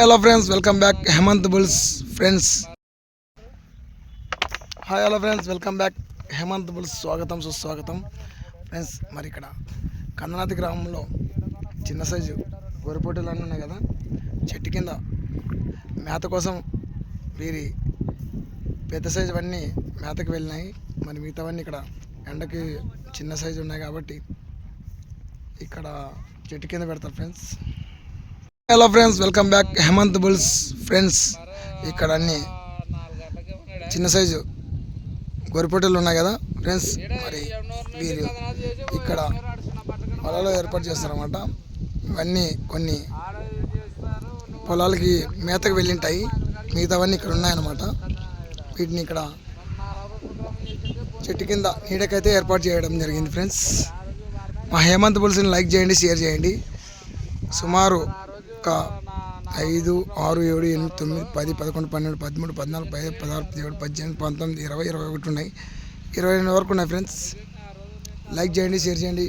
Hello friends welcome back Hemanth bulls friends hi hello friends welcome back Hemanth bulls స్వాగతం సుస్వాగతం. Friends మరి ఇక్కడ కందనాథి గ్రామంలో చిన్న సైజు గొర్రెపోటీలు అని ఉన్నాయి కదా? చెట్టు కింద మేత కోసం వీరి పెద్ద సైజు అన్నీ మేతకు వెళ్ళినాయి. మరి మిగతావన్నీ ఇక్కడ ఎండకి చిన్న సైజు ఉన్నాయి కాబట్టి ఇక్కడ చెట్టు కింద పెడతారు friends hello friends welcome back Hemanth bulls friends ఇక్కడ అన్ని చిన్న సైజు గొరిపొట్టెలు ఉన్నాయి కదా ఫ్రెండ్స్ మరి వీరు ఇక్కడ పొలాలు ఏర్పాటు చేస్తారన్నమాట. ఇవన్నీ కొన్ని పొలాలకి మేతకు వెళ్ళింటాయి. మిగతావన్నీ ఇక్కడ ఉన్నాయన్నమాట. వీటిని ఇక్కడ చెట్టు కింద నీడకైతే ఏర్పాటు చేయడం జరిగింది ఫ్రెండ్స్ మా హేమంత్ బుల్స్ని లైక్ చేయండి షేర్ చేయండి. సుమారు ఒక ఐదు ఆరు ఏడు ఎనిమిది తొమ్మిది పది పదకొండు పన్నెండు పదమూడు పద్నాలుగు పదిహేను పదహారు పదిహేడు పద్దెనిమిది పంతొమ్మిది ఇరవై ఇరవై ఒకటి ఉన్నాయి. ఇరవై రెండు వరకు ఉన్నాయి ఫ్రెండ్స్ లైక్ చేయండి షేర్ చేయండి.